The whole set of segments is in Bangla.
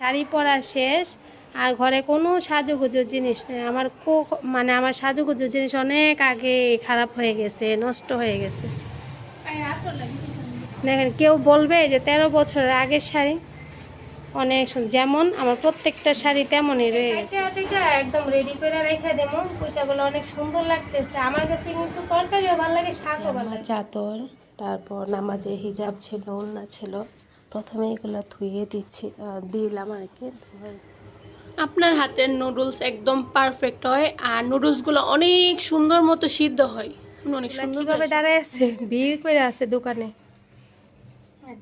শাড়ি পরা শেষ আর ঘরে কোনো সাজুগুজুর জিনিস নেই। আমার কো মানে আমার সাজুগুজুর জিনিস অনেক আগে খারাপ হয়ে গেছে নষ্ট হয়ে গেছে। দেখেন কেউ বলবে যে তেরো বছরের আগের শাড়ি অনেক যেমন আমার প্রত্যেকটা শাড়ি তেমনই রয়ে গেছে। একদম রেডি করে রেখে দেবো। পয়সাগুলো অনেক সুন্দর লাগতেছে। আমার কাছে কিন্তু তরকারিও ভালো লাগে শাকও ভালো লাগে। চাদর তারপর নামাজে হিজাব ছিল ওড়না ছিল। প্রথমে এগুলো ধুয়ে দিচ্ছি দিলাম আর কি আপনার হাতের নুডলস একদম পারফেক্ট হয় আর নুডলসগুলো অনেক সুন্দর মতো সিদ্ধ হয়। অনেক সুন্দর কীভাবে দাঁড়ায় আছে? ভিড় করে আছে দোকানে।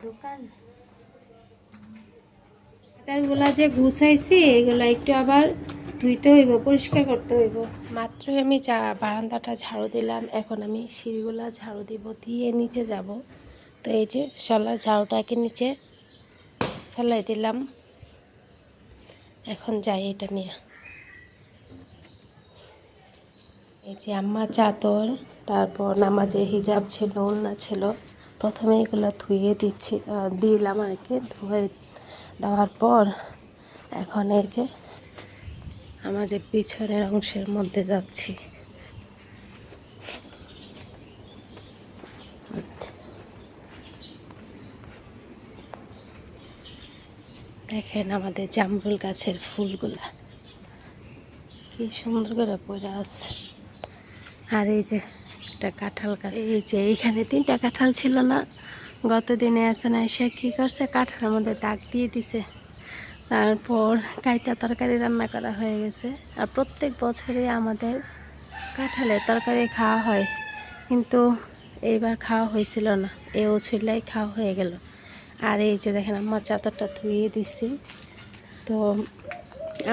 দোকান। আচারগুলা যে গুছাইছি এগুলা একটু আবার ধুইতে হইব পরিষ্কার করতে হইব। মাত্রই আমি চা বারান্দাটা ঝাড়ু দিলাম এখন আমি সিঁড়িগুলা ঝাড়ু দিব দিয়ে নিচে যাব। তো এই যে সলা ঝাউটাকে নিচে ফেলাই দিলাম। এখন যাই এটা নিয়ে। এই যে আম্মা চাদর, তারপর নামাজে হিজাব ছিল, ওড়না ছিল। প্রথমে এগুলো ধুয়ে দিচ্ছি দিলাম আর কি, ধুয়ে দেওয়ার পর এখন এই যে আমার যে পিছনের অংশের মধ্যে যাচ্ছি দেখেন আমাদের জামরুল গাছের ফুলগুলা। কি সুন্দর করে পড়ে আছে। আর এই যে একটা কাঁঠাল গাছ। এই যে এইখানে তিনটা কাঁঠাল ছিল না। গত দিনে আছে না এসে কী করছে? কাঁঠালের মধ্যে দাগ দিয়ে দিছে। তারপর কাইটা তরকারি রান্না করা হয়ে গেছে। আর প্রত্যেক বছরে আমাদের কাঁঠালের তরকারি খাওয়া হয়। কিন্তু এইবার খাওয়া হয়েছিল না। এ ওছিলাই খাওয়া হয়ে গেল। আর এই যে দেখেন আমার চাদরটা ধুয়ে দিছি। তো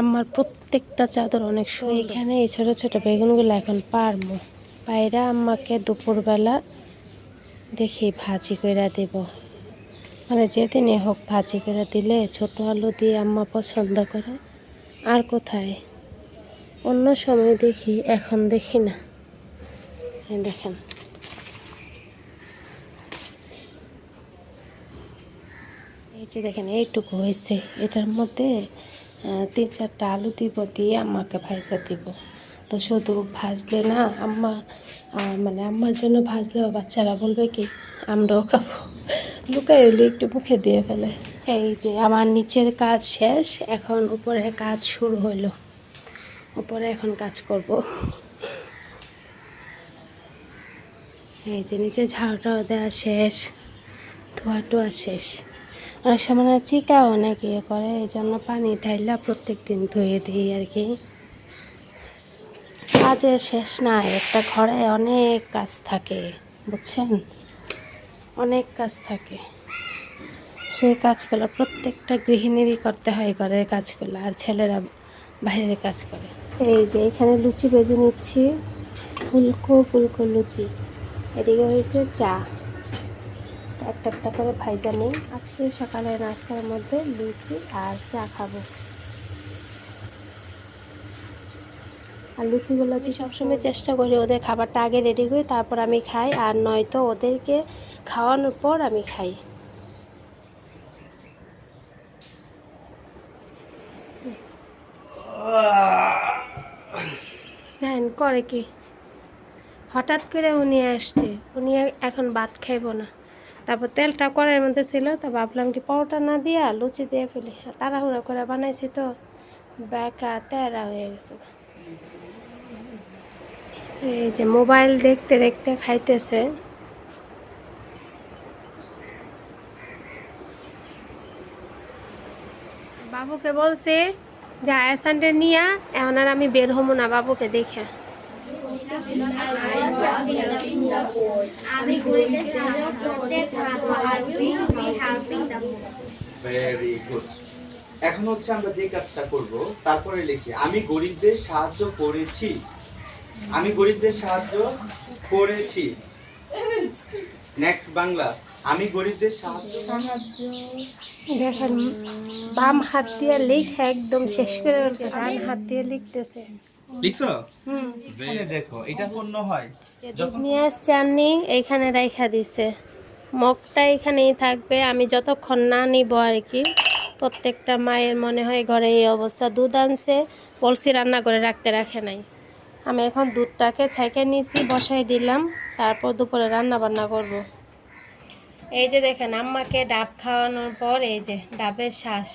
আমার প্রত্যেকটা চাদর অনেক সুন্দর। এখানে এই ছোটো ছোটো বেগুনগুলো এখন পারমো পায়রা আম্মাকে দুপুরবেলা দেখি ভাজি করে দেব। মানে যেদিনে হোক ভাজি করে দিলে ছোট আলু দিয়ে আম্মা পছন্দ করে। আর কোথায়? অন্য সময় দেখি, এখন দেখি না। দেখেন। যে দেখেন, এইটুকু হয়েছে। এটার মধ্যে তিন চারটা আলু দিব দিয়ে আম্মাকে ভাজা দিব। তো শুধু ভাজলে না আম্মা মানে আম্মার জন্য ভাজলেও বাচ্চারা বলবে কি, আমরাও খাব। লুকাই হলে একটু মুখে দিয়ে ফেলে। এই যে আমার নিচের কাজ শেষ, এখন উপরে কাজ শুরু হলো উপরে এখন কাজ করব। এই যে নিচে ঝাড়টাও দেওয়া শেষ ধোয়া টোয়া শেষ। সময় না চিকাও অনেক ইয়ে করে, এই জন্য পানি ঢাইলা প্রত্যেক দিন ধুয়ে দিই আর কি। কাজের শেষ নাই, একটা ঘরে অনেক কাজ থাকে, বুঝছেন? অনেক কাজ থাকে। সেই কাজগুলো প্রত্যেকটা গৃহিণীরই করতে হয় ঘরের কাজগুলো, আর ছেলেরা বাইরের কাজ করে। এই যে এখানে লুচি বেজে নিচ্ছি, ফুলকো ফুলকো লুচি। এদিকে হয়েছে চা। একটা একটা করে ভাইজা নিই। আজকে সকালে নাস্তার মধ্যে লুচি আর চা খাব। আর লুচিগুলো আমি সবসময় চেষ্টা করি ওদের খাবারটা আগে রেডি করি তারপর আমি খাই, আর নয়তো ওদেরকে খাওয়ানোর পর আমি খাই। দেন করে কি? হঠাৎ করে উনি আসছে, উনি এখন ভাত খাইব না। তারপর তেলটা কড়াইয়ের মধ্যে ছিল, তা ভাবলাম কি পরোটা না দিয়া লুচি দিয়ে ফেলি। তাড়াহুড়া করে বানাইছি তো, বেকা তেরা হয়ে গেছে। এই যে মোবাইল দেখতে দেখতে খাইতেছে। বাবুকে বলছে, যে আয়াসানটা নিয়া, এখন আর আমি বের হব না বাবুকে দেখে। এখন হচ্ছে আমরা যে কাজটা করব, তারপরে লিখি, আমি গরিবদের সাহায্য করেছি। আমি গরিবদের সাহায্য করেছি। নেক্সট বাংলা। আমি গরিবদের সাহায্য দেখেন, বাম হাত দিয়ে লিখে একদম শেষ করে ডান হাত দিয়ে লিখতেছে। লিখছো এখানে দেখো এটা পূর্ণ হয়। যে দুধ নিয়ে আসছে আননি এইখানে রাইখা দিছে। মগটা এখানেই থাকবে আমি যতক্ষণ না নিব আর কি প্রত্যেকটা মায়ের মনে হয় ঘরে এই অবস্থা। দুধ আনছে বলছি রান্না করে রাখতে রাখে নাই। আমি এখন দুধটাকে ছাইকে নিয়েছি বসাই দিলাম তারপর দুপুরে রান্না বান্না করব। এই যে দেখেন আম্মাকে ডাব খাওয়ানোর পর এই যে ডাবের শ্বাস।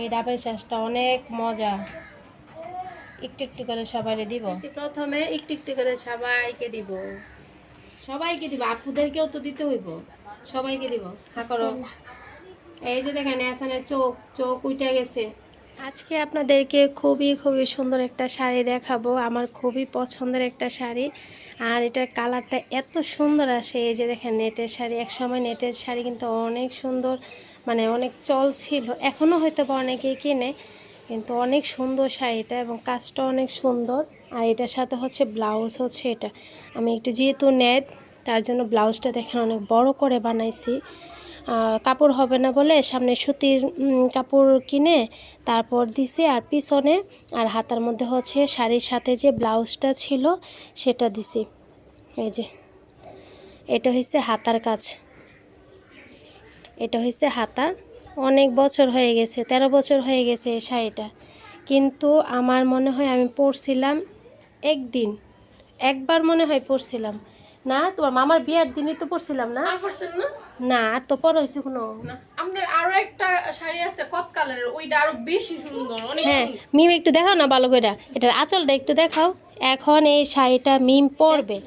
এই ডাবের শ্বাসটা অনেক মজা। একটু একটু করে সবাইকে দিব। প্রথমে একটু একটু করে সবাইকে দিব। সবাইকে দিব আপুদেরকেও তো দিতে হইব। সবাইকে দিব হা করো। এই যে দেখেন এসানের চোখ চোখ উঠে গেছে। আজকে আপনাদেরকে খুবই খুবই সুন্দর একটা শাড়ি দেখাবো। আমার খুবই পছন্দের একটা শাড়ি। আর এটার কালারটা এত সুন্দর আসে। এই যে দেখেন নেটের শাড়ি। এক সময় নেটের শাড়ি কিন্তু অনেক সুন্দর মানে অনেক চল ছিল এখনও হয়তো বা অনেকেই কিনে। কিন্তু অনেক সুন্দর শাড়িটা এবং কাজটা অনেক সুন্দর। আর এটার সাথে হচ্ছে ব্লাউজ হচ্ছে এটা। আমি একটু যেহেতু নেট, তার জন্য ব্লাউজটা দেখেন অনেক বড় করে বানাইছি। কাপড় হবে না বলে সামনে সুতির কাপড় কিনে তারপর দিছি আর পিছনে আর হাতার মধ্যে হচ্ছে শাড়ির সাথে যে ব্লাউজটা ছিল সেটা দিছি। এই যে, এটা হচ্ছে হাতার কাজ। এটা হচ্ছে হাতা। অনেক বছর হয়ে গেছে তেরো বছর হয়ে গেছে এই শাড়িটা। কিন্তু আমার মনে হয় আমি পরছিলাম একদিন একবার মনে হয় পরছিলাম। না তোমার মামার বিয়ার দিনই তো পরছিলাম না? না? আর তো পর হয়েছে কোনো। না আপনার আরও একটা শাড়ি আছে কত কালারের ওইটা আরও বেশি সুন্দর অনেক হ্যাঁ মিম একটু দেখাও না ভালো করে। এটার আঁচলটা একটু দেখাও। এখন এই শাড়িটা মিম পরবে।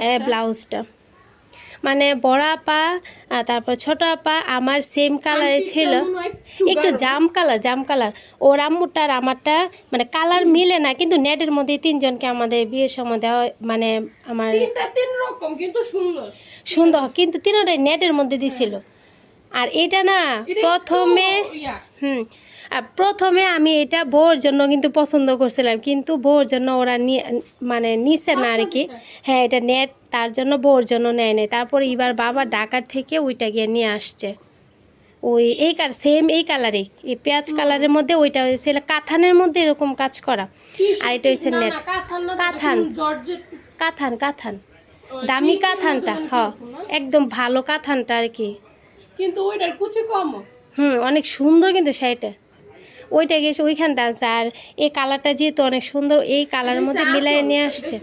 এ, ব্লাউজটা মানে বড় আপা তারপর ছোট আপা আমার সেম কালারে ছিল। একটু জাম কালার জাম কালার ওর আম্মুরটা আর আমারটা মানে কালার মিলে না কিন্তু নেটের মধ্যে তিনজনকে আমাদের বিয়ের সময় দেওয়া মানে আমার তিন রকম কিন্তু সুন্দর। সুন্দর কিন্তু তিনটাই নেটের মধ্যে দিছিল। আর এটা না প্রথমে হুম আর প্রথমে আমি এটা বউর জন্য কিন্তু পছন্দ করছিলাম কিন্তু বউর জন্য ওরা নিয়ে মানে নিছে না আর কি। হ্যাঁ এটা নেট তার জন্য বউর জন্য নেয় নাই। তারপরে এবার বাবা ডাকার থেকে ওইটা গিয়ে নিয়ে আসছে। ওই এই কার সেম এই কালারে এই পেঁয়াজ কালারের মধ্যে ওইটা হয়েছিল কাথানের মধ্যে এরকম কাজ করা। আর এটা হয়েছে নেট কাঁথান কাঁথান। কাথান দামি কাথানটা হ একদম ভালো কাথানটা আর কি। কিন্তু ওইটার কুচি কম। হুম অনেক সুন্দর কিন্তু শাড়িটা। ওইটা গেছে ওইখানটা আছে। আর এই কালারটা যেহেতু অনেক সুন্দর এই কালারের মধ্যে মিলাই নিয়ে আসছে।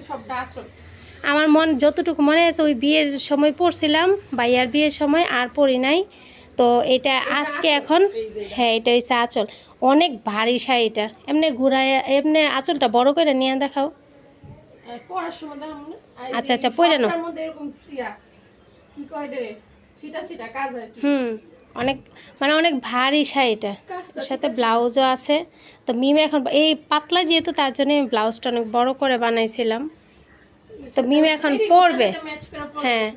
আমার মন যতটুকু মনে আছে ওই বিয়ের সময় পড়ছিলাম ভাইয়ার বিয়ের সময় আর পড়ি নাই। তো এটা আজকে এখন হ্যাঁ এটা হচ্ছে আঁচল। অনেক ভারী শাড়িটা এমনি ঘুরায় এমনি আঁচলটা বড় করে নিয়ে দেখাও। আর পরার সময় দেখাবো না আর এই আচ্ছা, আচ্ছা, পইরা নাও। হুম অনেক মানে অনেক ভারী শাড়িটা সাথে ব্লাউজও আছে। তো মিম এখন এই পাতলা যেহেতু তার জন্য আমি ব্লাউজটা অনেক বড় করে বানাইছিলাম। তো মিম এখন পরবে। হ্যাঁ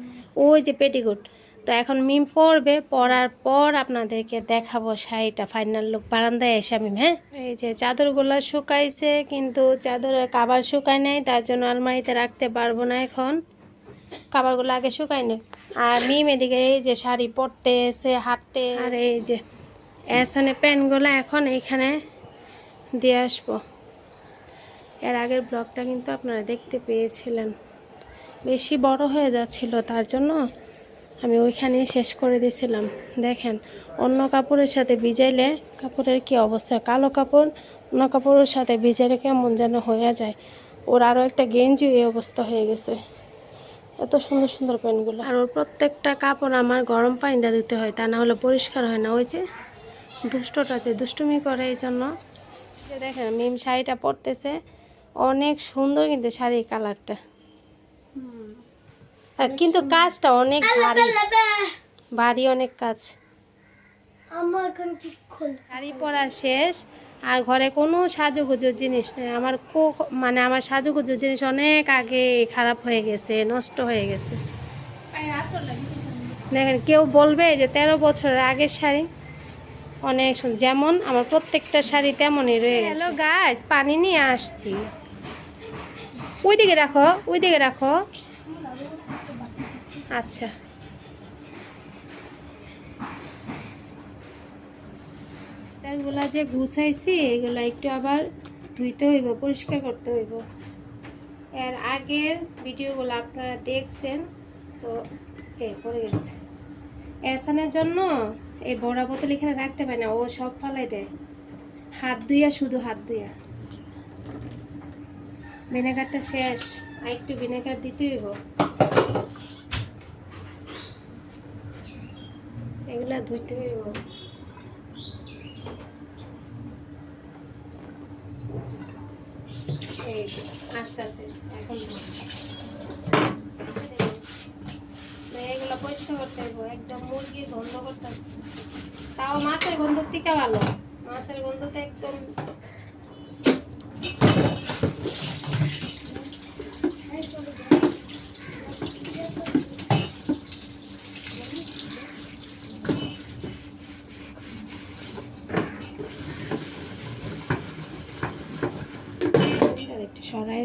ওই যে পেটিকুট। তো এখন মিম পরবে পরার পর আপনাদেরকে দেখাবো শাড়িটা ফাইনাল লুক বারান্দায় এসে মিম হ্যাঁ? এই যে চাদরগুলো শুকাইছে কিন্তু চাদরের কাবার শুকায় নাই তার জন্য আলমারিতে রাখতে পারব না এখন। কাবারগুলো আগে শুকায় নি আর মিম এদিকে এই যে শাড়ি পরতে এসে হাঁটতে আর এই যে এসানে প্যান্টগুলো এখন এইখানে দিয়ে আসব। এর আগের ব্লগটা কিন্তু আপনারা দেখতে পেয়েছিলেন। বেশি বড় হয়ে যাচ্ছিল, তার জন্য আমি ওইখানেই শেষ করে দিয়েছিলাম। দেখেন, অন্য কাপড়ের সাথে ভিজাইলে কাপড়ের কি অবস্থা? কালো কাপড়, অন্য কাপড়ের সাথে ভিজাইলে কেমন যেন হয়ে যায়। ওর আরও একটা গেঞ্জি এই অবস্থা হয়ে গেছে। এত সুন্দর সুন্দর প্যান্টগুলো। আর ওর প্রত্যেকটা কাপড় আমার গরম পানি দিয়ে দিতে হয়, তা না হলে পরিষ্কার হয় না। ওই যে দুষ্টটা যে দুষ্টুমি করে, এই জন্য। দেখেন, মিম শাড়িটা পরতেছে। অনেক সুন্দর কিন্তু শাড়ির কালারটা। কিন্তু কাজটা অনেক ভারী। ভারী অনেক কাজ। শাড়ি পরা শেষ আর ঘরে কোনো সাজুগুজুর জিনিস নেই। আমার কো মানে আমার সাজুগুজুর জিনিস অনেক আগে খারাপ হয়ে গেছে নষ্ট হয়ে গেছে। দেখেন কেউ বলবে যে তেরো বছরের আগের শাড়ি অনেক যেমন আমার প্রত্যেকটা শাড়ি তেমনই রয়ে হ্যালো গাছ পানি নিয়ে আসছি। ওইদিকে রাখো ওই দিকে রাখো। আচ্ছা। চারগুলা যে গুছাইছি, এগুলা একটু আবার ধুইতে হইব, পরিষ্কার করতে হইব। এর আগের ভিডিওগুলো আপনারা দেখছেন, তো এ পড়ে গেছে। এসানের জন্য এই বড়া বোতল এখানে রাখতে পারে না, ও সব ফালাই দেয়। হাত ধুইয়া, শুধু হাত ধুইয়া। ভিনেগারটা শেষ। আর একটু ভিনেগার দিতে হইব। এগুলা ধুইতে হইব। এই আস্তে আস্তে, এখন। এগুলো পরিষ্কার করতে হইব। একদম মুরগি গন্ধ করতেছে। তাও মাছের গন্ধ থেকে ভালো। মাছের গন্ধতে একদম এটা একটু সরাই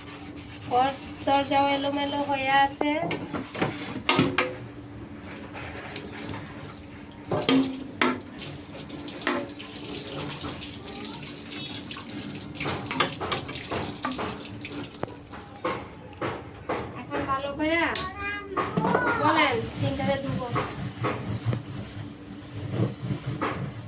ঘর দরজাও এলোমেলো হয়ে আছে এখন ভালো করে বলেন সিনটারে ধুবো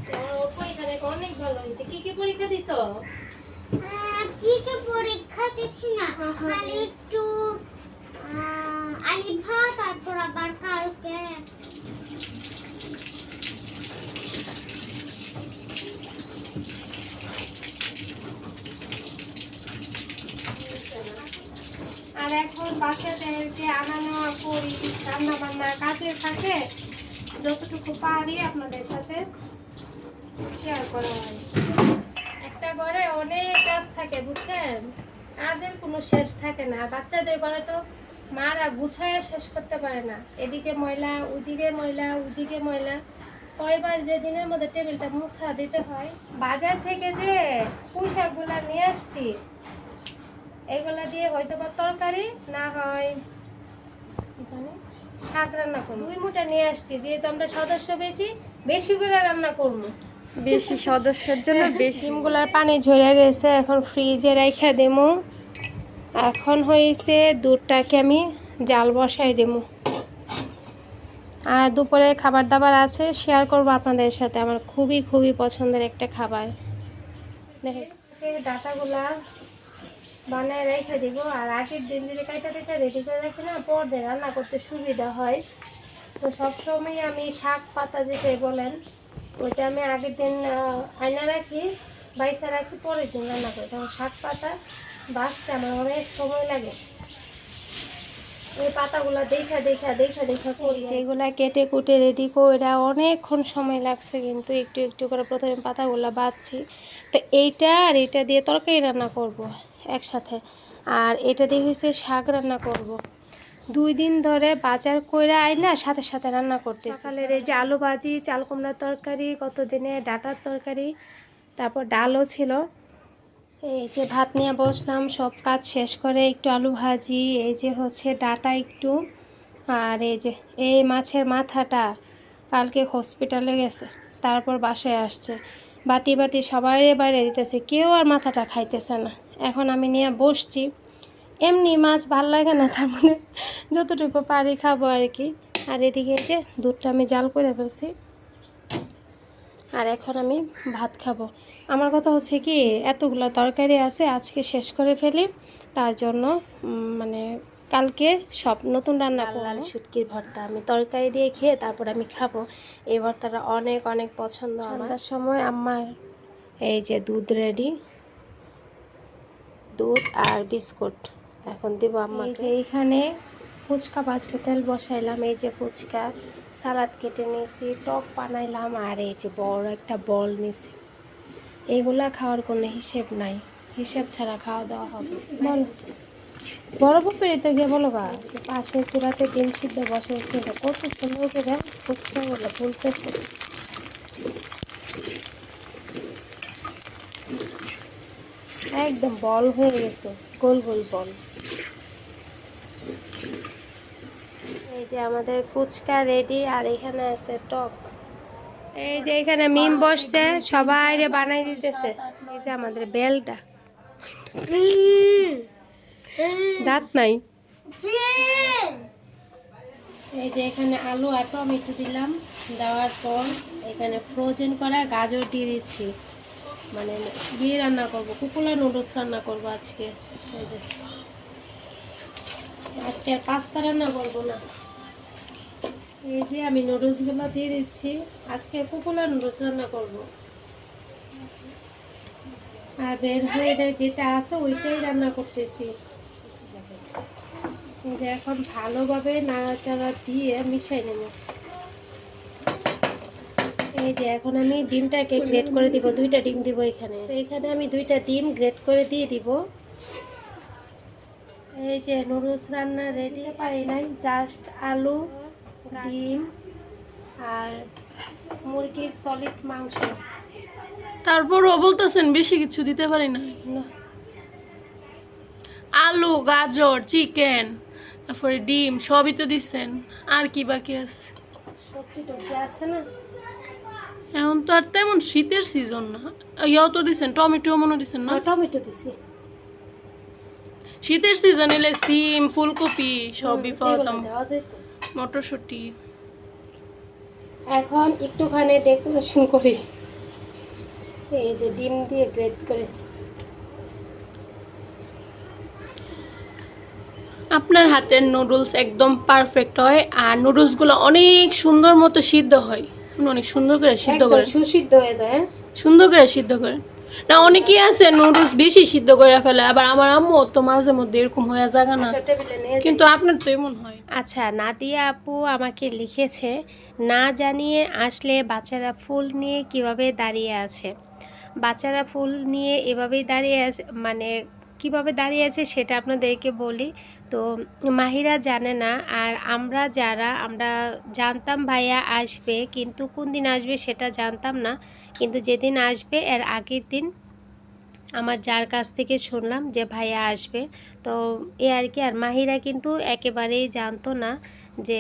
তোমার পরীক্ষা দেখো অনেক ভালো হয়েছে কি কি পরীক্ষা দিছো আহ, কিছু পরীক্ষা দিছি না খালি একটু আহ, আলিভা তারপর আবার কালকে আর এখন বাসাতে যে আনা নেওয়া করি রান্না বান্না কাজে থাকে। যতটুকু পারি আপনাদের সাথে শেয়ার করা হয়। একটা ঘরে অনেক কাজ থাকে, বুঝছেন? কাজের কোনো শেষ থাকে না। বাচ্চাদের ঘরে তো মারা গুছায় শেষ করতে পারে না। এদিকে ময়লা, ওদিকে ময়লা ওদিকে ময়লা। কয়বার যে দিনের মধ্যে টেবিলটা মুছা দিতে হয়। বাজার থেকে যে পুঁইশাকগুলা নিয়ে আসছি এগুলা দিয়ে হয়তো বা তরকারি না হয় শাক রান্না করব। দুই মুঠা নিয়ে আসছি যেহেতু আমরা সদস্য বেশি বেশি করে রান্না করব। বেশি সদস্যের জন্য বেশি। ডিমগুলার পানি ঝরে গেছে এখন ফ্রিজে রেখে দেবো। এখন হয়েছে দুধটাকে আমি জাল বসাই দেবো। আর দুপুরে খাবার দাবার আছে শেয়ার করব আপনাদের সাথে। আমার খুবই খুবই পছন্দের একটা খাবার। দেখে ডাটাগুলা বানায় রেখে দিব। আর আগের দিন যদি কাইটা কাইটা রেডি করে রাখি না পরদিন রান্না করতে সুবিধা হয়। তো সবসময় আমি শাক পাতা যেটা বলেন ওইটা আমি আগের দিন আয়না রাখি বাইসা রাখি পরের দিন রান্না করি। তখন শাক পাতা বাঁচতে আমার অনেক সময় লাগে। ওই পাতাগুলো দেখা দেখা দেখা দেখা করি যেগুলা কেটে কুটে রেডি করে অনেকক্ষণ সময় লাগছে কিন্তু একটু একটু করে প্রথমে পাতাগুলো বাঁচছি। তো এইটা আর এটা দিয়ে তরকারি রান্না করব। একসাথে। আর এটা দিয়ে হচ্ছে শাক রান্না করব। দুই দিন ধরে বাজার করে আই না সাথে সাথে রান্না করতে সকালের এই যে আলু ভাজি চাল কুমড়ার তরকারি কত দিনে ডাটার তরকারি তারপর ডালও ছিল। এই যে ভাত নিয়ে বসলাম সব কাজ শেষ করে একটু আলু ভাজি এই যে হচ্ছে ডাটা একটু। আর এই যে এই মাছের মাথাটা কালকে হসপিটালে গেছে তারপর বাসায় আসছে। বাটি বাটি সবাই বাইরে দিতেছে কেউ আর মাথাটা খাইতেছে না। এখন আমি নিয়ে বসছি। এমনি মাছ ভালো লাগে না তার মধ্যে যতটুকু পারি খাব আর কি। আর এদিকে যে দুধটা আমি জাল করে ফেলছি। আর এখন আমি ভাত খাব। আমার কথা হচ্ছে কি এতগুলো তরকারি আছে আজকে শেষ করে ফেলি। তার জন্য মানে কালকে সব নতুন রান্না লাল শুটকির ভর্তা আমি তরকারি দিয়ে খেয়ে তারপর আমি খাব। এই ভর্তাটা অনেক অনেক পছন্দ সন্ধ্যার সময় আমার এই যে দুধ রেডি দুধ আর বিস্কুট। এখন দিব আমার যে এইখানে ফুচকা বাজবো তেল বসাইলাম এই যে ফুচকা। সালাদ কেটে নিয়েছি টক বানাইলাম আর এই যে বড় একটা বল নিয়েছি। এইগুলা খাওয়ার কোনো হিসেব নাই। হিসেব ছাড়া খাওয়া দাওয়া হবে। বল। বড় পুকুরে তো গিয়ে বলো গা পাশের চূড়াতে ডিম সিদ্ধ বসে কত সুন্দর করে ফুচকাগুলো ফুলতেছে। একদম বল হয়ে গেছে, গোল গোল বল। এই যে আমাদের ফুচকা রেডি আর এখানে আছে টক। এই যে এখানে মিম বসছে, সবাই রে বানাই দিতেছে। এই যে আমাদের বেলটা। দাঁত নাই। এই যে এখানে আলু আর টমেটো দিলাম, দেওয়ার পর এখানে ফ্রোজেন করা গাজর দিয়ে দিচ্ছি। মানে দিয়ে রান্না করব, কুকুলা নুডলস রান্না করব আজকে। এই যে। আজকে আর পাস্তা রান্না করব না। এই যে আমি নুডলসগুলো দিয়ে দিচ্ছি। আজকে কুকুলা নুডলস রান্না করব। আর বের হয়ে যেটা আছে ওইটাই রান্না করতেছি। এখন ভালোভাবে নাড়াচাড়া দিয়ে মিশাই নেব। এই যে এখন আমি ডিমটাকে গ্রেট করে দিব দুইটা ডিম দিব এখানে। তো এখানে আমি দুইটা ডিম গ্রেট করে দিয়ে দিব। এই যে নুডলস রান্না রেডি পারি নাই। জাস্ট আলু ডিম আর মুরগির সলিড মাংস। তারপরও বলতেছেন বেশি কিছু দিতে পারি না না, আলু গাজর চিকেন তারপরে ডিম সবই তো দিচ্ছেন আর কি বাকি আছে? সবজি টবজি আছে না? এখন তো আর তেমন শীতের সিজন না। ইয়াও তো দিচ্ছেন টমেটো মনে দিচ্ছেন না? টমেটো দিছি। শীতের সিজন এলে সিম ফুলকপি সবই পাওয়া যায় মটরশুঁটি। এখন একটুখানি ডেকোরেশন করি। এই যে ডিম দিয়ে গ্রেট করে। আপনার হাতের নুডলস একদম পারফেক্ট হয় আর নুডলসগুলো অনেক সুন্দর মতো সিদ্ধ হয়। অনেক সুন্দর করে সিদ্ধ করেন সুসিদ্ধ হয়ে যায় হ্যাঁ? সুন্দর করে সিদ্ধ করেন না অনেকেই আছে নুডলস বেশি সিদ্ধ করে ফেলে আবার আমার আম্মু তো মাঝে মধ্যে এরকম হয়ে যায় না। যাই। কিন্তু আপনার তো এমন হয়। আচ্ছা নাদিয়া আপু আমাকে লিখেছে না জানিয়ে আসলে বাচ্চারা ফুল নিয়ে কীভাবে দাঁড়িয়ে আছে? বাচ্চারা ফুল নিয়ে এভাবেই দাঁড়িয়ে আছে মানে কীভাবে দাঁড়িয়ে আছে সেটা আপনাদেরকে বলি। তো মাহিরা জানে না আর আমরা যারা, আমরা জানতাম ভাইয়া আসবে কিন্তু কোন দিন আসবে সেটা জানতাম না। কিন্তু যেদিন আসবে এর আগের দিন আমার যার কাছ থেকে শুনলাম যে ভাইয়া আসবে। তো এ আর কি, আর মাহিরা কিন্তু একেবারেই জানতো না যে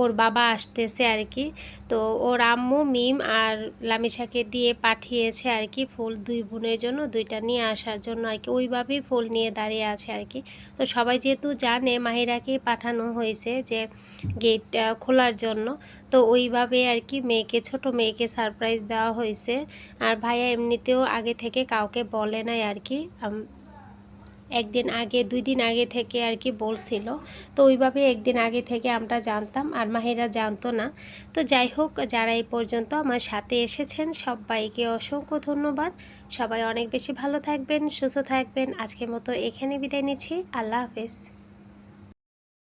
ওর বাবা আসতেছে আর কি তো ওর আম্মু, মিম আর লামিশাকে দিয়ে পাঠিয়েছে আর কি ফুল দুই বোনের জন্য, দুইটা নিয়ে আসার জন্য আর কি ওইভাবেই ফুল নিয়ে দাঁড়িয়ে আছে আর কি তো সবাই যেহেতু জানে, মাহিরাকে পাঠানো হয়েছে যে গেট খোলার জন্য। তো ওইভাবে আর কি মেয়েকে, ছোট মেয়েকে সারপ্রাইজ দেওয়া হয়েছে। আর ভাইয়া এমনিতেও আগে থেকে কাউকে বলে নাই আর কি একদিন আগে, দুই দিন আগে থেকে আর কি বলছিল। তো ওইভাবে একদিন আগে থেকে আমরা জানতাম, আর মাহিরা জানতো না। তো যাই হোক, যারা এই পর্যন্ত আমার সাথে এসেছেন, সবাইকে অসংখ্য ধন্যবাদ। সবাই অনেক বেশি ভালো থাকবেন, সুস্থ থাকবেন। আজকের মতো এখানে বিদায় নিচ্ছি। আল্লাহ হাফেজ।